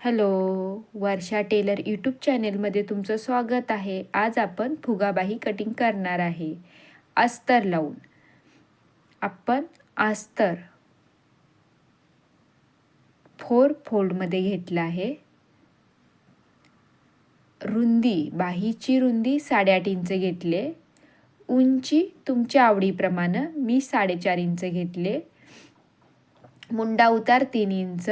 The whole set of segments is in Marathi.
हॅलो वर्षा टेलर यूट्यूब चॅनेलमध्ये तुमचं स्वागत आहे. आज आपण फुगाबाही कटिंग करणार आहे. अस्तर लावून. आपण अस्तर फोर फोल्डमध्ये घेतलं आहे. रुंदी बाहीची रुंदी साडेआठ इंच घेतले. उंची तुमच्या आवडीप्रमाणे मी साडेचार इंच घेतले. मुंडा उतार तीन इंच.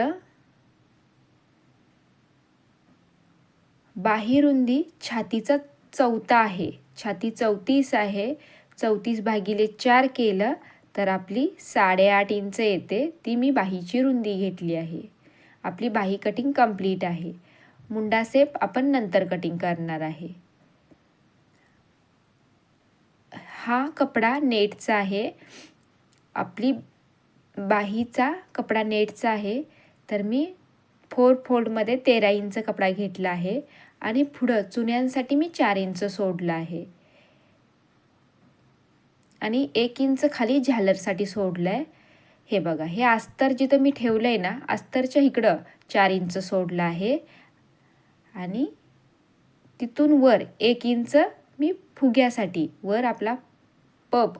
बाहीरुंदी छातीचा चौथा आहे. छाती चौतीस आहे. चौतीस भागिले चार केलं तर आपली साडेआठ इंच येते. ती मी बाहीची रुंदी घेतली आहे. आपली बाही कटिंग कंप्लीट आहे. मुंडा सेप आपण नंतर कटिंग करणार आहे. हा कपडा नेटचा आहे. आपली बाहीचा कपडा नेटचा आहे. तर मी फोर फोल्डमध्ये तेरा इंच कपडा घेतला आहे. आणि पुढं चुन्यांसाठी मी चार इंच सोडलं आहे. आणि एक इंच खाली झालरसाठी सोडलं आहे हे बघा हे अस्तर जिथं मी ठेवलं आहे ना अस्तरच्या इकडं चार इंच सोडलं आहे. आणि तिथून वर एक इंच मी फुग्यासाठी वर आपला पब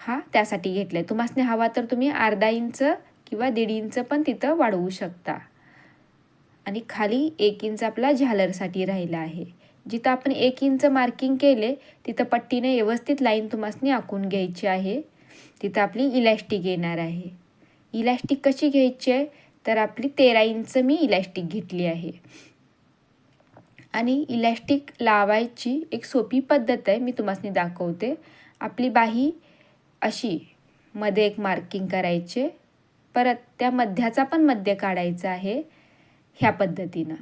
हा त्यासाठी घेतला आहे तुम्हाला हवा तर तुम्ही अर्धा इंच किंवा दीड इंच पण तिथं वाढवू शकता. आणि खाली एक इंच आपला झालरसाठी राहिला आहे. जिथं आपण एक इंच मार्किंग केले तिथं पट्टीने व्यवस्थित लाईन तुम्हाला आखून घ्यायची आहे. तिथं आपली इलॅस्टिक येणार आहे. इलॅस्टिक कशी घ्यायची आहे? तर आपली तेरा इंच मी इलॅस्टिक घेतली आहे. आणि इलॅस्टिक लावायची एक सोपी पद्धत आहे मी तुम्हाला दाखवते. आपली बाही अशी मध्ये एक मार्किंग करायचे परत त्या मध्याचा पण मध्य काढायचा आहे. ह्या पद्धतीनं.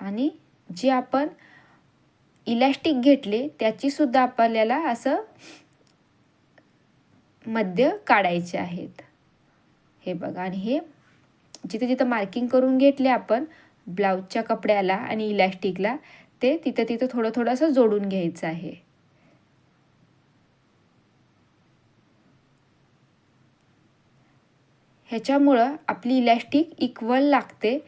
आणि जे आपण इलॅस्टिक घेतले त्याचीसुद्धा आपल्याला असं मध्य काढायचे आहेत. हे बघा आणि हे जिथं जिथं मार्किंग करून घेतले आपण ब्लाऊजच्या कपड्याला आणि इलॅस्टिकला ते तिथं तिथं थोडं थोडं असं जोडून घ्यायचं आहे. ह्याच्यामुळं आपली इलॅस्टिक इक्वल लागते.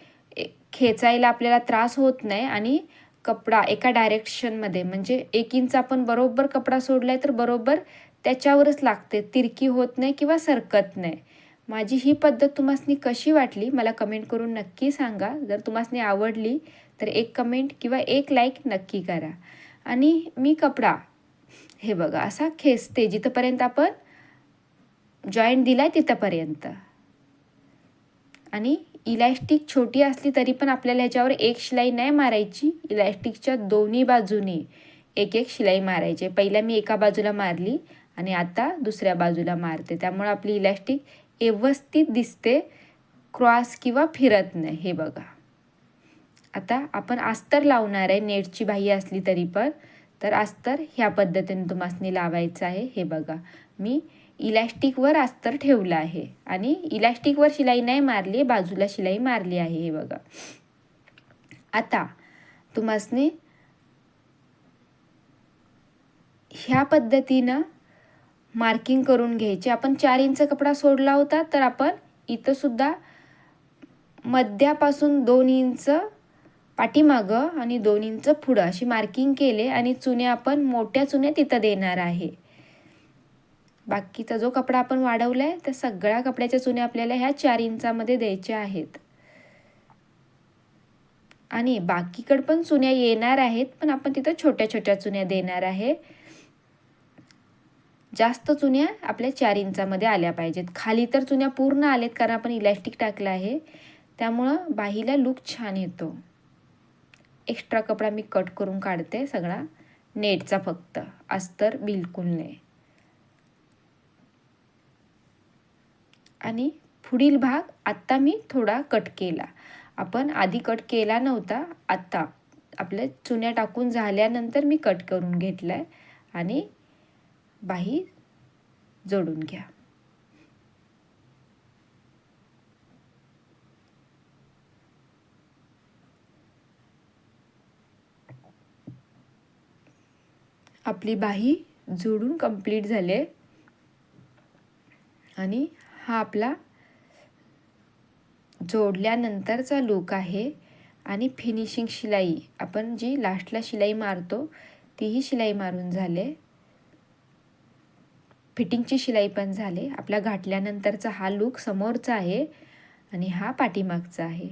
खेचायला आपल्याला त्रास होत नाही आणि कपडा एका डायरेक्शनमध्ये म्हणजे एक इंच आपण बरोबर कपडा सोडला आहे तर बरोबर त्याच्यावरच लागते. तिरकी होत नाही किंवा सरकत नाही. माझी ही पद्धत तुम्हासनी कशी वाटली? मला कमेंट करून नक्की सांगा. जर तुम्हासनी आवडली तर एक कमेंट किंवा एक लाईक नक्की करा. आणि मी कपडा हे बघा असा खेचते जिथंपर्यंत आपण जॉईंट दिला आहे तिथंपर्यंत. आणि इलॅस्टिक छोटी असली तरी पण आपल्याला ह्याच्यावर एक शिलाई नाही मारायची. इलॅस्टिकच्या दोन्ही बाजूनी एक एक शिलाई मारायची. पहिल्या मी एका बाजूला मारली आणि आता दुसऱ्या बाजूला मारते. त्यामुळे आपली इलॅस्टिक व्यवस्थित दिसते. क्रॉस किंवा फिरत नाही. हे बघा. आता आपण अस्तर लावणार आहे. नेटची बाही असली तरी पण. तर अस्तर ह्या पद्धतीने तुम्हाला लावायचं आहे. हे बघा. मी इलॅस्टिकवर अस्तर ठेवलं आहे. आणि इलॅस्टिकवर शिलाई नाही मारली बाजूला शिलाई मारली आहे हे बघा. आता तुम्हासनी ह्या पद्धतीनं मार्किंग करून घ्यायचे. आपण चार इंच कपडा सोडला होता तर आपण इथं सुद्धा मध्यापासून दोन इंच पाठीमागं आणि दोन इंच पुढं अशी मार्किंग केले आणि चुन्या आपण मोठ्या चुन्या तिथं देणार आहे. बाकीचा जो कपडा आपण वाढवला आहे त्या सगळ्या कपड्याच्या चुन्या आपल्याला ह्या चार इंचामध्ये द्यायच्या आहेत. आणि बाकीकडं पण चुन्या येणार आहेत पण आपण तिथं छोट्या छोट्या चुन्या देणार आहे. जास्त चुन्या आपल्या चार इंचामध्ये आल्या पाहिजेत. खाली तर चुन्या पूर्ण आलेत कारण आपण इलॅस्टिक टाकलं आहे. त्यामुळं बाहीला लुक छान येतो. एक्स्ट्रा कपडा मी कट करून काढते सगळा. नेटचा फक्त. अस्तर बिलकुल नाही. आणि पुढील भाग आत्ता मी थोडा कट केला. आपण आधी कट केला नव्हता आत्ता आपल्या चुन्या टाकून झाल्यानंतर मी कट करून घेतला आहे आणि बाही जोडून घ्या. आपली बाही जोडून कंप्लीट झाले आणि हा आपला जोडल्यानंतरचा लूक आहे. आणि फिनिशिंग शिलाई आपण जी लास्टला शिलाई मारतो तीही शिलाई मारून झाले. फिटिंगची शिलाई पण झाले. आपला घातल्यानंतरचा हा लूक समोरचा आहे आणि हा पाठीमागचा आहे.